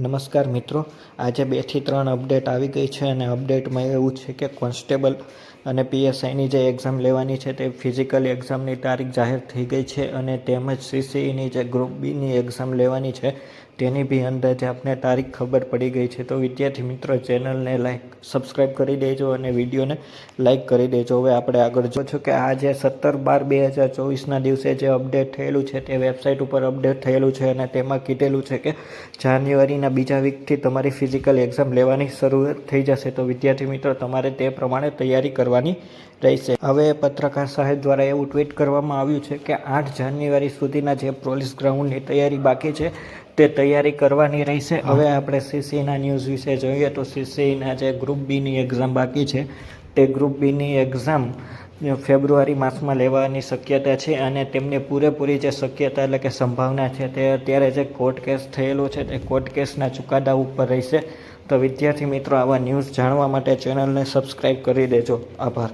નમસ્કાર મિત્રો. આજે બેથી ત્રણ અપડેટ આવી ગઈ છે અને અપડેટમાં એવું છે કે કોન્સ્ટેબલ અને પીએસઆઈની જે એક્ઝામ લેવાની છે તે ફિઝિકલ એક્ઝામની તારીખ જાહેર થઈ ગઈ છે અને તેમજ સીસીઈની જે ગ્રુપ બીની એક્ઝામ લેવાની છે તેની બી અંદાજે આપને તારીખ ખબર પડી ગઈ છે. તો વિદ્યાર્થી મિત્રો, ચેનલને લાઈક સબસ્ક્રાઈબ કરી દેજો અને વિડીયોને લાઈક કરી દેજો. હવે આપણે આગળ જો છો કે આ જે સત્તર બાર બે હજાર ચોવીસના દિવસે જે અપડેટ થયેલું છે તે વેબસાઇટ ઉપર અપડેટ થયેલું છે અને તેમાં કીધેલું છે કે જાન્યુઆરીના બીજા વીકથી તમારી ફિઝિકલ એક્ઝામ લેવાની શરૂઆત થઈ જશે. તો વિદ્યાર્થી મિત્રો તમારે તે પ્રમાણે તૈયારી કરવાની રહેશે. હવે પત્રકાર સાહેબ દ્વારા એવું ટ્વીટ કરવામાં આવ્યું છે કે આઠ જાન્યુઆરી સુધીના જે પોલીસ ગ્રાઉન્ડની તૈયારી બાકી છે તે તૈયારી કરવાની રહેશે. હવે આપણે સીસીના ન્યૂઝ વિશે જોઈએ તો સીસીના જે ગ્રુપ બીની એક્ઝામ બાકી છે તે ગ્રુપ બીની એક્ઝામ ફેબ્રુઆરી માસમાં લેવાની શક્યતા છે અને તેમની પૂરેપૂરી જે શક્યતા એટલે કે સંભાવના છે તે અત્યારે જે કોર્ટ કેસ થયેલો છે તે કોર્ટ કેસના ચુકાદા ઉપર રહેશે. તો વિદ્યાર્થી મિત્રો, આવા ન્યૂઝ જાણવા માટે ચેનલને સબસ્ક્રાઈબ કરી દેજો. આભાર.